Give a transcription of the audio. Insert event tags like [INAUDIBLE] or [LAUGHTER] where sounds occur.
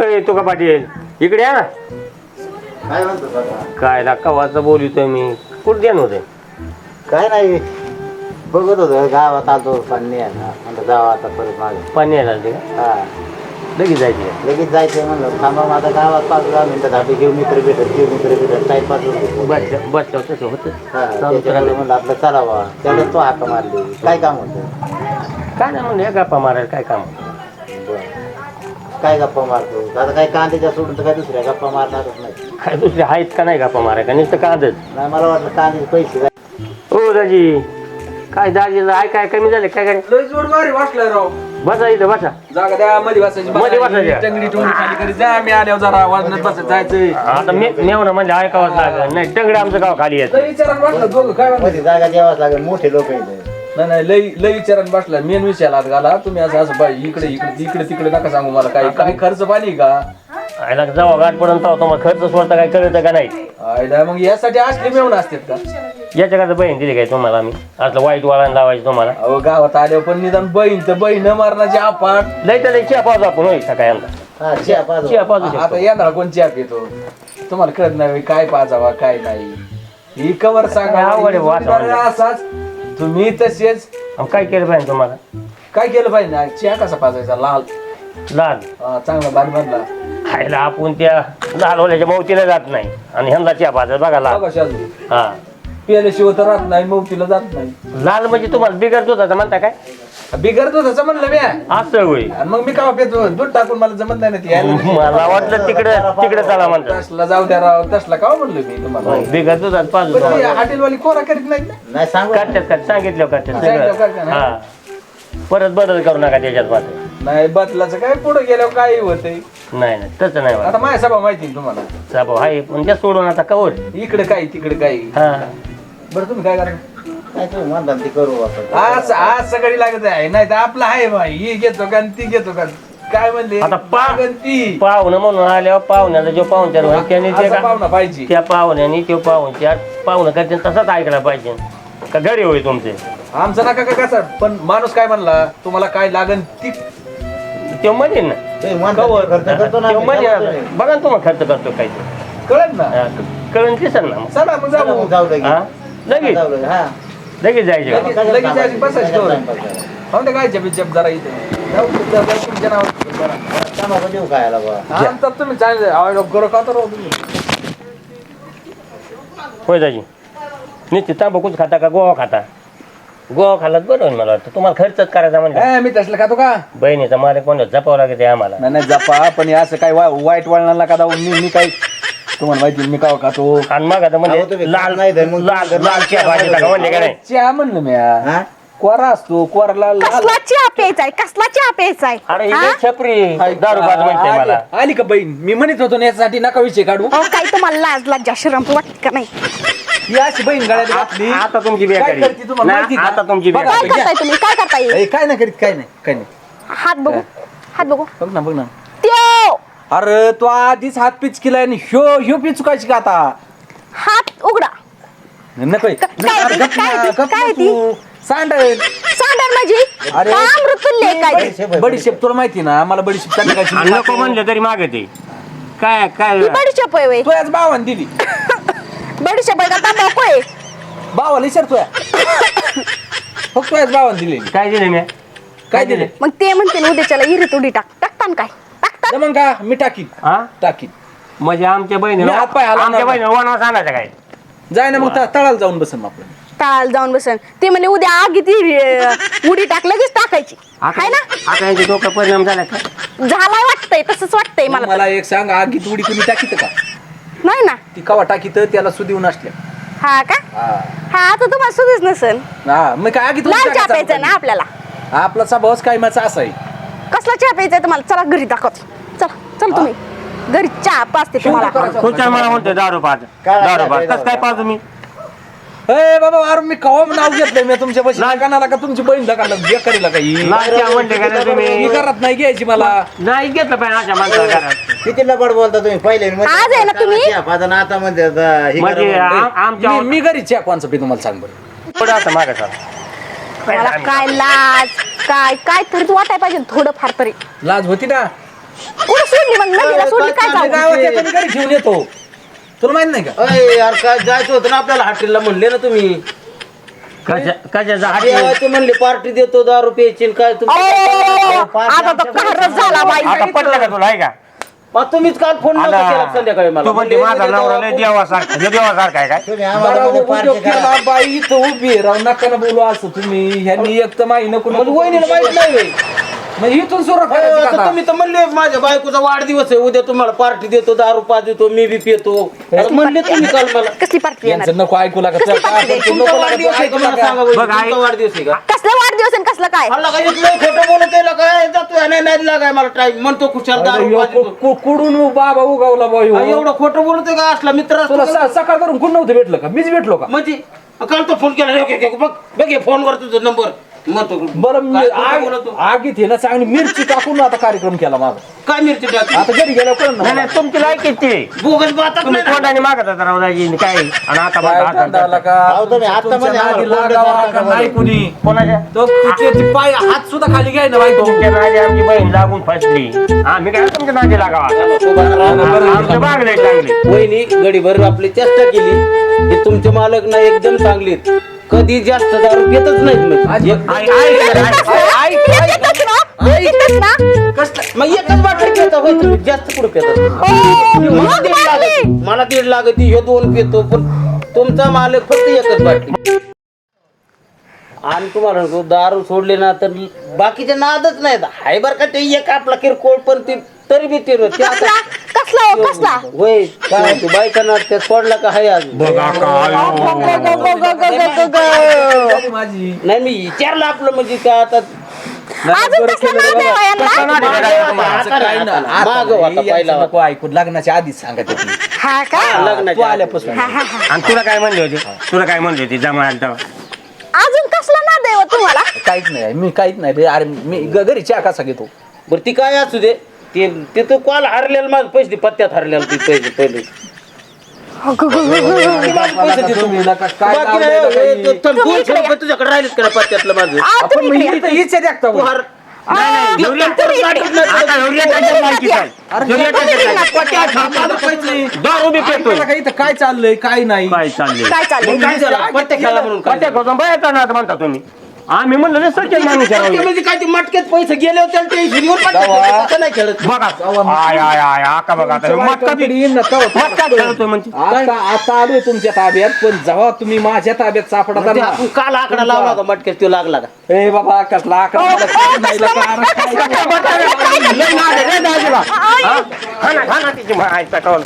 अय तुका पाटील? इकडे या ना. काय म्हणतो काय कवाचं बोलितोय मी. कुठं द्या नव्हते काय नाही. बघत होतो गावात आलो पाणी आहे ना म्हणलं जावं आता परत मागे. पाणी यायला लागले का? हा. लगेच जायचे का? लगेच जायचं म्हणलं. थांबा मग आता गावात पाच दहा मिनिटं धाबे घेऊन मित्र भेटत घेऊन मित्र भेटत. टाईमपास होतो. बसल्या बसल्यावर तसं होतं. हा त्याच्यामुळे करायला. म्हणलं आपलं चलावा. त्याला तो हाका मारली. काय काम होतं? काय नाही म्हणलं हे गप्पा मारायला काय काम बरं. काय गप्पा मारतो? आता काय कांद्याच्या सोडून तर काय दुसऱ्या गप्पा मारणारच नाही. काय दुसरे आहेत का नाही गप्पा मारायला? का नुसतं कांदच. नाही मला वाटलं कांद्याचे पैसे हो दाजी काय दाजी आहे काय कमी झाले काय काय लय जोर मारी वाटलाय राव. बसा इथं बसा. जागा द्या मध्ये बसायची मध्ये बसायची. टंगडी टोंगडी खाली करी जा मी आल्यावर जरा वाजण्यात बसत जायचंय. आता मी मेवणं म्हणजे ऐकावंच लागेल. नाही टंगडे आमचं गाव खाली येत. लय विचारानं बसला दोघं काय म्हणतात? मध्ये जागा द्यावाच लागेल मोठे लोक आहेत. नाही नाही लय लय विचारानं बसला. मेन विषयाला हात घाला. तुम्ही असं असं बाई इकडे इकडे इकडे तिकडे नका सांगू मला. काय काय खर्च पाणी का? आयला जेव्हा गाठ पर्यंत तुम्हाला खर्च सोडता काय कळतं का नाही? आयला मग यासाठी असले मेवून असतात का? याच्याकडे बहीण दिली काय तुम्हाला आम्ही? असलं वाईट वळण लावायचं तुम्हाला. अहो गावात आल्यावर पण निदान बहीण तर बहीण मारण्याची आपाट लय तर लय चिया पावतो आपण होय सकाळी आमचा. हा चिया पाच चिया आता शकतो. येणार कोण चॅप येतो तुम्हाला कळत नाही काय पाजावा काय नाही. ही कवर सांगा. अवघड आहे. असाच. तुम्ही तसेच अहो, काय केलं पाहिजे तुम्हाला? काय केलं पाहिजे? ना चहा कसा पाजायचा? लाल. लाल. हा, चांगला बारी मधला खायला आपण त्या लाल ओल्याच्या मौतीला जात नाही. आणि ह्यांना चिया पाहतात बघा लाल. बघा शाजू. हा. पियाल्याशिवाय तर राहत नाही मौतीला जात नाही. लाल म्हणजे तुम्हाला बिगडत होता म्हणता काय? बिगरत होतं म्हणलं मी. आणि असं होय. मग मी का पेतो दूध टाकून मला जमत नाही ना ती यायला. मला वाटलं तिकडे तिकडे चला म्हणतात तसला जाऊ द्या राव तसला का म्हणलं मी तुम्हाला? बिगडत होता पाच पण ती हॉटेलवाली कोरा करीत नाही ना? नाही सांगू करतात का सांगितलं सांगितलं सगळं. हा. परत बदल करू नका त्याच्यात मात्र नाही बदलाचं काय पुढे गेल्यावर काय होतंय? नाही नाही. तसं नाही आता माझ्या सभा माहिती आहे तुम्हाला. साबो हाय पण त्या सोडून आता कवर. इकडे काय तिकडे काय? हा. बरं तुम्ही काय करा काय तुम्ही म्हणता ते करू आपण. आज आज सगळी लागत आहे. नाही तर आपलं आहे बाई ही घेतो का आणि ती घेतो का? काय म्हणले? आता पा- ती. पाहुणं म्हणून आल्यावर पाहुण्याला जो पाहुणचार होईल त्याने ते असा का? पाहुणा पाहिजे. त्या पाहुण्याने तो पाहुणचार पाहुणं करते तसंच ऐकला पाहिजे. का घरी होय तुमचे? आमचं नका का कसं? पण माणूस काय म्हणला? तुम्हाला काय लागन ती? तो म्हणेन ना. तुम्ही म्हणता कवर. ते खर्च करतो ना तो आम्ही, म्हणेन करतो आता. नाही. बघा ना तुम्हाला खर्च करतो काय ते. कळत ना. कळून दिसेल ना. मग. चला मग चला जाऊ. मग जाऊ लगेच. हा? लगेच? जाऊ लगेच, हा. लगेच जायचे. लगेच. जायची बसायची करा. हो ते काय जप जप जरा इथे. जाऊ जाऊ, जाऊ, तुमच्या नावावर जरा. टमाटो देऊ खायला बा हा, तर तुम्ही चांगले आवड करू का तर राहू तुम्ही? होय दाजी. निश्चित तांबाखूच खाता का? गोवा खाता. गोवा खाल्लात बरं होईल मला वाटतं. तुम्हाला खर्चच करायचा म्हणजे ए, मी तसलं खातो का? बहिणीचा मारे कोण जपावं लागते आम्हाला. नाही नाही जपा पण हे असं काय वा- वाईट वळणाला का जाऊ. मी मी काय तुम्हाला माहिती मी का खातो. आणि मग आता अहो, म्हणजे तुम्ही लाल नाही तर मग लाल तुम्ही लाल चहा भाजी टाका म्हणले का नाही? चहा म्हणलं मी हा. कोरा असतो कोराला लाल कसला चहा प्यायचाय? कसला चहा प्यायचाय? अरे ही हा? लई छपरी दारू पाज म्हणते आली- मला. आली का बहीण? मी म्हणत होतो ना यासाठी नका विषय काढू. अहो, काही तुम्हाला लाज लज्जा शरम वाटत का नाही? ही अशी बहीण गळ्यात घातली. आता तुमची काय बेकारी करते तुम्हाला नाही, माहिती का? आता तुमची बघा, बेकारी काय करताय तुम्ही? काय करताय? ए, काय नाही करीत काय नाही काय नाही. हात बघू. हात बघू. बघ ना बघ ना. अरे तो आधीच हात पिच केलाय आणि ह्यो ह्यो पिचुकायची का आता? हात उघडा. नको काय ती? काय ती? काय ती? सांडेल. अरे. काय? ते? बडीशेप. तुला माहिती ना मला बडीशेप आणि नको म्हणलं तरी मागते काय काय? ही बडीशेप आहे वय. तो याच भावाने दिली. बडीशेप आहे का? तंबाखू आहे. भावाला विचारतोय फक्त याच भावाने दिली काय दिले मी? काय दिले? मग ते म्हणते ना उद्याच्याला इरीत उडी टाक. टाकतान काय? मग का मी टाकीन. हा? टाकीन. म्हणजे आमच्या बहिणीला मी हातपाय हलवणार आमच्या. बहिणीला वनवास आणायचा काय? जाय ना मग त- तळाला जाऊन बसन आपण. टाळाला जाऊन बसन. ते म्हणे उद्या आगीत इरी- उडी टाक लगेच टाकायची आहे ना? आता यांचे डोकं परिणाम झाला का? झालाय वाटतंय तसंच वाटतंय मला मला एक सांग आगीत उडी कुणी टाकीत का. नाही ना. ती कवा टाकीत त्याला सुदेऊन असल्या हा का? हा. हा आता तुम्हाला सुधीच नसन हा, मग काय आगीत उडी लाल चहा टाकायचा प्यायचा ना? आपल्याला. आपला स्वभावच काय माझा असा आहे. कसला चहा प्यायचा तुम्हाला? चला घरी दाखवते. चला चल तुम्ही. घरी चहा पाचते तुम्हाला. करायचा. तुमच्या मला म्हणते दारू पाच काय- दारू पाच काय- कसं काय पाच तुम्ही ए बाबा अरे मी कवा नाव घेतलंय? मी तुमच्या पैसे कानाला का तुमची बहीण बेकारीला काही का नाही मी तुम्ही करत नाही घ्यायची मला. नाही घेतलं पाहिजे अशा माणसाला घरात. किती लबाड बोलता तुम्ही? पहिले आज आहे ना तुम्ही? आता म्हणते आता हे म्हणजे करा आमच्या मी- मी घरी चहा कोणचा पी तुम्हाला सांग बरं. पुढं आता मागं. मला काय लाज काय काय तरी वाटाय पाहिजे थोडं फार तरी. लाज होती ना? कुठं सोडली मग? नदीला सोडली काय आम्ही चालू गावात येतो आणि घरी घेऊन येतो. तुला माहीत नाही का? अय यार काय जायचं होतं ना आपल्याला? हॉटेलला म्हणले ना तुम्ही. कशा कशाचा अरे ते म्हणले पार्टी देतो दारू प्यायची काय तुम्ही अहो, आता तर कहरच झाला बाई आता पटलं का तुला आहे का मग तुम्हीच काल फोन नव्हता केला संध्याकाळी मला. तू म्हणते माझा नवरा लय देवासारखा लय देवासारखा आहे काय? तुम्ही बरं, आम्हाला म्हणजे उद्योग पार्टी केला, करा. बाई इथं उभी आहे, राव नका ना बोलू असं तुम्ही. ह्यांनी एक तर माही नको म्हणजे वहिनीला माहीत नाही होय. मग इथून सुरुवात करायची आता तुम्ही तर म्हणले माझ्या बायकोचा वाढदिवस आहे उद्या तुम्हाला पार्टी देतो दारू पाच देतो मी बी पितो. आता म्हणले तुम्ही काल मला. [LAUGHS] कसली पार्टी येणार? यांचं नको ऐकू लागा कसली काय? करतो, तुमचा नको वाढदिवस आहे ऐकू. सांगा बघ, वाढदिवस आहे का? कसला वाढदिवस आणि कसलं काय? मला काय इथलं खोटं बोलत आहे काय? जातोय नाही नाही लागाय मला टाइम म्हणतो खुशाल दारू देतो. कु- कुडून बाबा उगावला बाई हो. अरे, एवढं खोटं बोलत आहे का? असला मित्र असतो तुला का? स- सकाळ धरून कोण नव्हतं भेटलं का? मीच भेटलो का? म्हणजे काल तो फोन केला ओके, ओके, बघ बघ हे फोन वर तुझा नंबर बरं मी काय खोटं आग- बोलतो? आगीत आहे ना चांगली मिरची टाकून आता कार्यक्रम केला माझा. काय मिरची टाकली? आता घरी गेल्यावर कळलं ना नाही मला. नाही तुमची लायकी ती. बोगस बातच तुम्ही नाही तोंडाने मागत होता रावदाजी काय? आणि आता काय. का? अहो, तुम्ही आता तुमच्या मध्ये आम्हाला नादी कोंबड्या लागावा चारता का का नाही बरं? कुणी? कोणाच्या? तो तिचे ती पाय हात सुद्धा खाली घ्याय ना बायको तुमच्या नादी आमची बहीण लागून फसली. आम्ही काय तुमच्या नादी लागावा? आमचे मागले चांगले. वहिनी गडीभर आपली चेष्टा केली. की तुमचे मालक ना एकदम चांगलीत कधी जास्त दारू पितच नाहीत म्हणजे एक- आई- आई- आई- येतच ना? येतच ना? कसलं- मग एकच बाटली पिता होय तुम्ही जास्त कुठं ओ, मला मग दीड. लागत मला दीड लागत ह्यो दोन पितो पण तुमचा मालक फक्त एकच बाटली आणि तुम्हाला सांगतो, दारू सोडले ना तर बाकीचे नादच नाहीत हाय बर का ते एक आपला किरकोळ पण ते तरी बी ते रोज कसला तू का हाय नाही मी विचारलं आपलं म्हणजे काय आता माग ऐकून लग्नाच्या आधीच सांगत का लग्नाच्या आल्यापासून आणि तुला काय म्हणले होते तुला काय म्हणले होते जमा अजून कसला ना देव हो तुम्हाला काहीच नाही मी काहीच नाही अरे मी ग- घरी चहा कसा घेतो बरं ती काय असू दे ते तिथं कॉल हरलेल माझं पैसे पत्त्यात हरलेल पैसे पहिले तुझ्याकडे राहिलेच का पत्त्यातलं माझं? घेऊन हो. काय? घेऊन काय? नाही. चाललंय? काय नाही? काय चाललंय? पट्ट्या झालं? पत्त्या खेळायला म्हणून काय झालं? बाहेर म्हणता तुम्ही. आम्ही म्हणलं रे सचिन माणूस आहे पत्ते राव. म्हणजे काय ते मटक्यात पैसे गेले होते आणि. खेळतात, तसं नाही खेळत बघा आय आय आय आका बघा आता मटका बी येईन ना तेव्हा मटका खेळतोय म्हणजे आता आता आलोय तुमच्या ताब्यात पण जेव्हा तुम्ही माझ्या ताब्यात सापडता म्हणजे ना आपण काल आकडा लावला होता मटक्यात तो लागला का ए बाबा कसला आकडा मला नाही लका, अरे काय लय नाद आहे रे दाजीला. हा? खा ना, खा ना तिची मा- आईचा कौल.